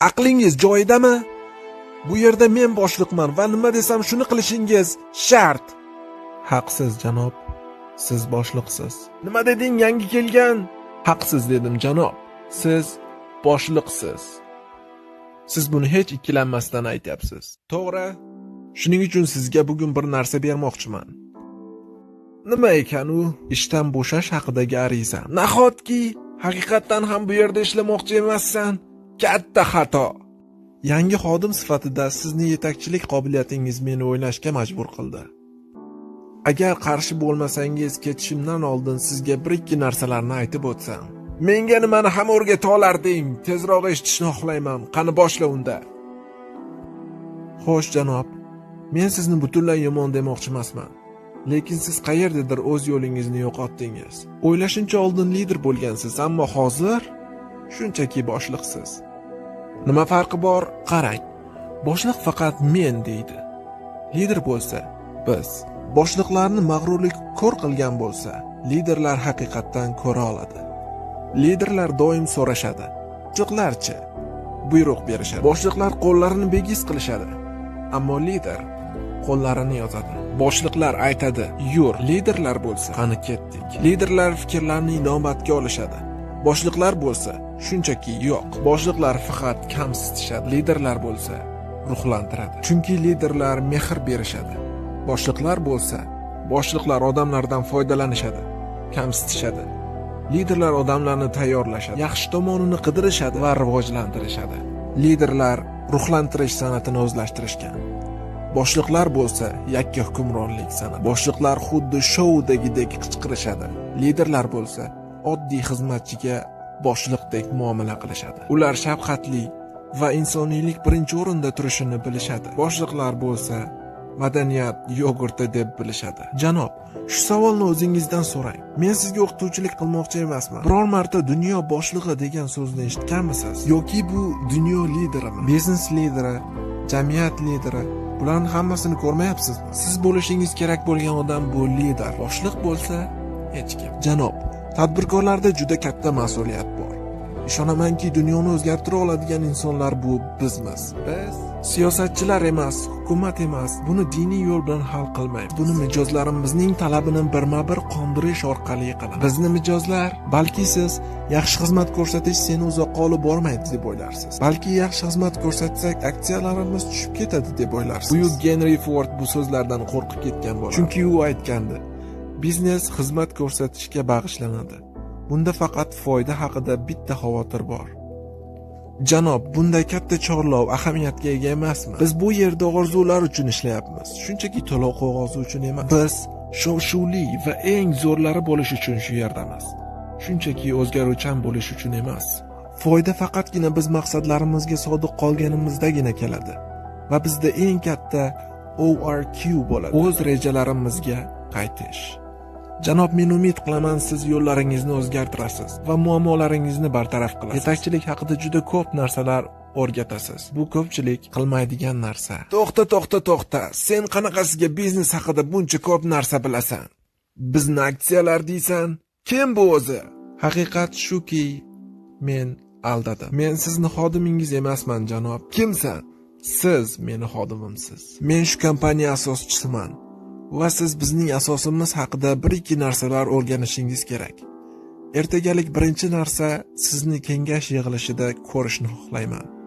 aqlingiz joyidami? Bu yerda men boshliqman va nima desam shuni qilishingiz shart. Haqsiz janob. Siz boshliqsiz. Nima deding yangi kelgan? Haqsiz dedim janob. Siz boshliqsiz. Siz buni hech ikkilanmasdan aytyapsiz. To'g'ri. Shuning uchun sizga bugun bir narsa bermoqchiman. Nima ekan u? Ishdan bo'shash haqidagi ariza nahotki? Haqiqatdan ham bu yerda ishlamoqchi emassan? Katta xato. Yangi xodim sifatida sizni yetakchilik qobiliyatingiz meni o'ylashga majbur qildi. Agar qarshi bo'lmasangiz ketishimdan oldin sizga bir ikki narsalarni aytib o'tsam. Menga nimani ham o'rgata olarding tezroq eshitishni xohlayman. Qani boshla unda. Xo'sh janob. Men sizni butunlay yomon demoqchi emasman. Lekin siz qayerdadir o'z yo'lingizni yo'qotdingiz. O'ylashimcha oldin lider bo'lgansiz ammo hozir shunchaki boshliqsiz. Nima farqi bor? Qarang. Boshliq faqat men deydi. Lider bo'lsa biz. Boshliqlarni mag'rurlik ko'r qilgan bo'lsa liderlar haqiqatdan ko'ra oladi. Liderlar doim so'rashadi. Boshliqlarchi buyruq berishadi. Boshliqlar qo'llarini begiz qilishadi. Ammo lider qo'llarini yozadi. Boshliqlar aytadi yur liderlar bo'lsa. Qani ketdik. Liderlar fikrlarni inobatga olishadi. Boshliqlar bo'lsa shunchaki yo'q. Boshliqlar faqat kamsitishadi liderlar bo'lsa ruhlantiradi. Chunki liderlar mehr berishadi. Boshliqlar bo'lsa boshliqlar odamlardan foydalanishadi kamsitishadi liderlar odamlarni tayyorlashadi yaxshi tomonini qidirishadi va rivojlantirishadi. Liderlar ruhlantirish san'atini o'zlashtirishgan. Boshliqlar bo'lsa yakka hukmronlik san'ati. Boshliqlar xuddi shoudagidek qichqirishadi. Liderlar bo'lsa oddiy xizmatchiga boshliqdek muomala qilishadi. Ular shafqatli va insoniylik birinchi o'rinda turishini bilishadi. Boshliqlar bo'lsa madaniyat yogurti deb bilishadi. Janob shu savolni o'zingizdan so'rang. Men sizga o'qituvchilik qilmoqchi emasman. Biror marta dunyo boshlig'i degan so'zni eshitganmisiz? Yoki bu dunyo liderimi? Biznes lideri jamiyat lideri bularni hammasini ko'rmayapsizmi? Siz bo'lishingiz kerak bo'lgan odam bu lider. Boshliq bo'lsa hech kim. Janob tadbirkorlarda juda katta mas'uliyat bor. Ishonamanki dunyoni o'zgartira oladigan insonlar bu bizmiz. Biz siyosatchilar emas hukumat emas buni diniy yo'l bilan hal qilmaymiz. Buni mijozlarimizning talabini birma bir qondirish orqali qilamiz. Bizni mijozlar balki siz yaxshi xizmat ko'rsatish seni uzoqqa olib bormaydi deb o'ylarsiz. Balki yaxshi xizmat ko'rsatsak aksiyalarimiz tushib ketadi deb o'ylarsiz. Buyuk genri ford bu so'zlardan qo'rqib ketgan bo'ladi. Chunki u aytgandi biznes xizmat ko'rsatishga bag'ishlanadi. Bunda faqat foyda haqida bitta xavotir bor. Janob bunday katta chorlov ahamiyatga ega emasmi? Biz bu yerda orzular uchun ishlayapmiz. Shunchaki to'lov qog'ozi uchun emas. Biz shov shuvli va eng zo'rlari bo'lish uchun shu yerdamiz. Shunchaki o'zgaruvchan bo'lish uchun emas. Foyda faqatgina biz maqsadlarimizga sodiq qolganimizdagina keladi. Va bizda eng katta ORQ bo'ladi. O'z rejalarimizga qaytish. Janob men umid qilaman siz yo'llaringizni o'zgartirasiz va muammolaringizni bartaraf qilasiz. Yetakchilik haqida juda ko'p narsalar o'rgatasiz. Bu ko'pchilik qilmaydigan narsa. To'xta to'xta to'xta. Sen qanaqasiga biznes haqida buncha ko'p narsa bilasan? Bizni aksiyalar deysan. Kim bu o'zi? Haqiqat shuki men aldadim. Men sizni xodimingiz emasman janob. Kimsan? Siz meni xodimimsiz. Men shu kompaniya asoschisiman. Va siz bizning asosimiz haqida bir ikki narsalar o'rganishingiz kerak. Ertagalik birinchi narsa sizni kengash yig'ilishida ko'rishni xohlayman.